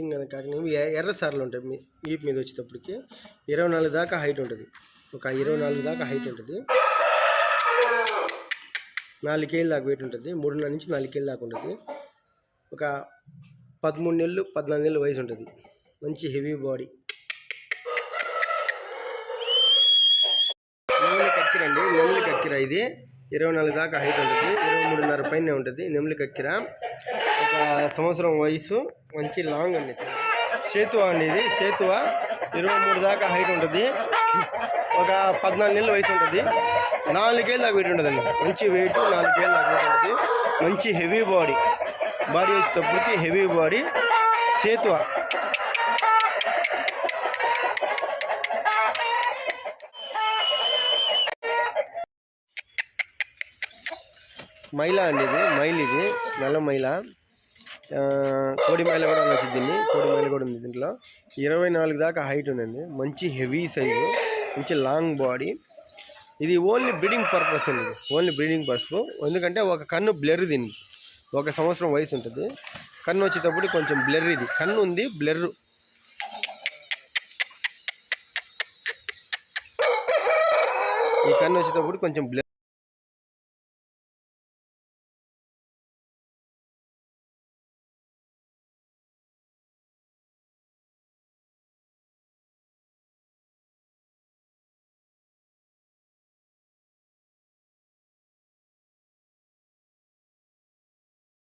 చింగన కాకినాడ ఇవి ఎర్ర సార్లు ఉంటాయి. మీ ఈపు మీద వచ్చేటప్పటికి ఇరవై నాలుగు దాకా హైట్ ఉంటుంది. ఒక ఇరవై నాలుగు దాకా హైట్ ఉంటుంది. నాలుగేళ్ళ దాకా వెయిట్ ఉంటుంది. మూడున్నర నుంచి నాలుగేళ్ళ దాకా ఉంటుంది. ఒక పదమూడు నెలలు పద్నాలుగు నెలలు వయసు ఉంటుంది. మంచి హెవీ బాడీ. నెమలి కక్కిర అండి. నెమలి కక్కిర ఇది. ఇరవై నాలుగు దాకా హైట్ ఉంటుంది. ఇరవై మూడున్నర పైన ఉంటుంది. నెమలి కక్కిర. ఒక సంవత్సరం వయసు మంచి లాంగ్ అండి. సేతువ అండి ఇది సేతువ ఇరవై మూడు దాకా హైట్ ఉంటుంది. ఒక పద్నాలుగు నెలల వయసు ఉంటుంది. నాలుగేళ్ళ దాకా వెయిట్ ఉంటుందండి. మంచి వెయిట్ నాలుగేళ్ళ దాకా వెయిట్ ఉంటుంది. మంచి హెవీ బాడీ బాడీ వచ్చేటప్పటికి హెవీ బాడీ సేతువ. మైల అండి ఇది. మైల్ ఇది. నల్ల మైల. ఆ, కూడా అనొచ్చు దీన్ని. కోడి కూడా ఉంది దీంట్లో. ఇరవై నాలుగు దాకా హైట్ ఉందండి. మంచి హెవీ సైజు. మంచి లాంగ్ బాడీ. ఇది ఓన్లీ బ్రీడింగ్ పర్పస్ అండి. ఓన్లీ బ్రీడింగ్ పర్పస్ ఎందుకంటే ఒక కన్ను బ్లర్ దీనికి. ఒక సంవత్సరం వయసు ఉంటుంది. కన్ను వచ్చేటప్పుడు కొంచెం బ్లర్ ఇది. కన్ను ఉంది బ్లర్. ఈ కన్ను వచ్చేటప్పుడు కొంచెం బ్లర్.